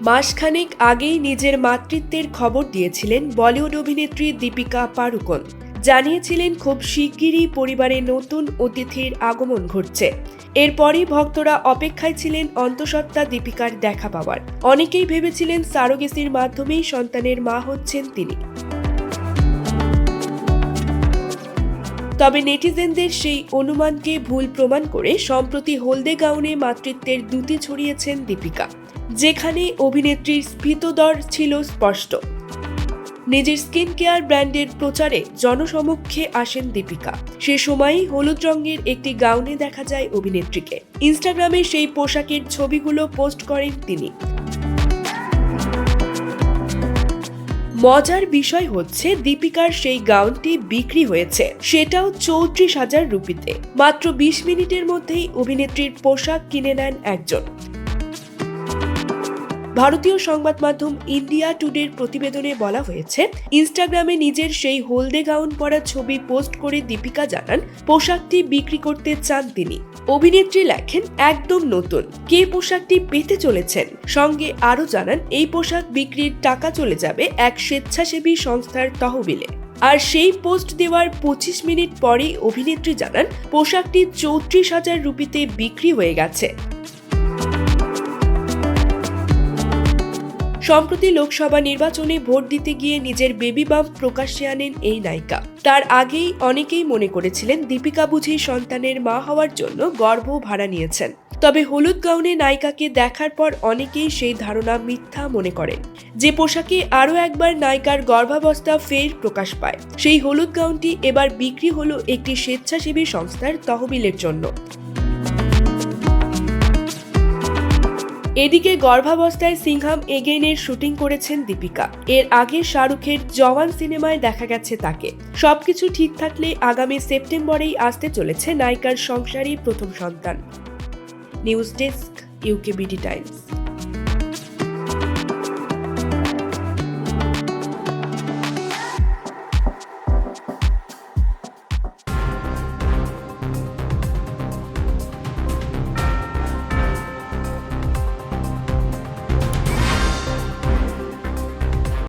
মাসখানেক আগেই নিজের মাতৃত্বের খবর দিয়েছিলেন বলিউড অভিনেত্রী দীপিকা পাড়ুকোন। জানিয়েছিলেন, খুব শিগগিরই পরিবারে নতুন অতিথির আগমন ঘটছে। এরপরই ভক্তরা অপেক্ষায় ছিলেন অন্তঃসত্ত্বা দীপিকার দেখা পাওয়ার। অনেকেই ভেবেছিলেন সারোগেসির মাধ্যমেই সন্তানের মা হচ্ছেন তিনি। তবে নেটিজেনদের সেই অনুমানকে ভুল প্রমাণ করে সম্প্রতি হলদে গাউনে মাতৃত্বের দ্যুতি ছড়িয়েছেন দীপিকা, যেখানে অভিনেত্রীর স্ফীতদর ছিল স্পষ্ট। নিজের স্কিন কেয়ার ব্র্যান্ডের প্রচারে জনসমক্ষে আসেন দীপিকা। সে সময়ই হলুদ রঙের একটি গাউনে দেখা যায় অভিনেত্রীকে। ইনস্টাগ্রামে সেই পোশাকের ছবিগুলো পোস্ট করেন তিনি। মজার বিষয় হচ্ছে দীপিকার সেই গাউনটি বিক্রি হয়েছে। সেটাও চৌত্রিশ হাজার রুপিতে। মাত্র বিশ মিনিটের মধ্যেই অভিনেত্রীর পোশাক কিনে নেন একজন। ভারতীয় সংবাদ মাধ্যম ইন্ডিয়া টুডের প্রতিবেদনে বলা হয়েছে, ইনস্টাগ্রামে নিজের সেই হলদে গাউন পরা ছবি পোস্ট করে দীপিকা জানান, পোশাকটি বিক্রি করতে চান তিনি। অভিনেত্রী লেখেন, একদম নতুন। কে পোশাকটি পেতে চলেছেন? সঙ্গে আরও জানান, এই পোশাক বিক্রির টাকা চলে যাবে এক স্বেচ্ছাসেবী সংস্থার তহবিলে। আর সেই পোস্ট দেওয়ার পঁচিশ মিনিট পরেই অভিনেত্রী জানান, পোশাকটি চৌত্রিশ হাজার রুপিতে বিক্রি হয়ে গেছে। সম্প্রতি লোকসভা নির্বাচনে ভোট দিতে গিয়ে নিজের বেবি বাম প্রকাশ্যে আনেন এই নায়িকা। তার আগেই অনেকেই মনে করেছিলেন দীপিকা বুঝি সন্তানের মা হওয়ার জন্য গর্ভ ভাড়া নিয়েছেন। তবে হলুদ গাউনে নায়িকাকে দেখার পর অনেকেই সেই ধারণা মিথ্যা মনে করেন। যে পোশাকে আরও একবার নায়িকার গর্ভাবস্থা ফের প্রকাশ পায়। সেই হলুদ গাউনটি এবার বিক্রি হলো একটি স্বেচ্ছাসেবী সংস্থার তহবিলের জন্য। এদিকে গর্ভাবস্থায় সিংহাম এগেইনের শুটিং করেছেন দীপিকা। এর আগে শাহরুখের জওয়ান সিনেমায় দেখা গেছে তাকে। সবকিছু ঠিক থাকলে আগামী সেপ্টেম্বরেই আসতে চলেছে নায়িকার সংসারী প্রথম সন্তান। News desk UK BD Times.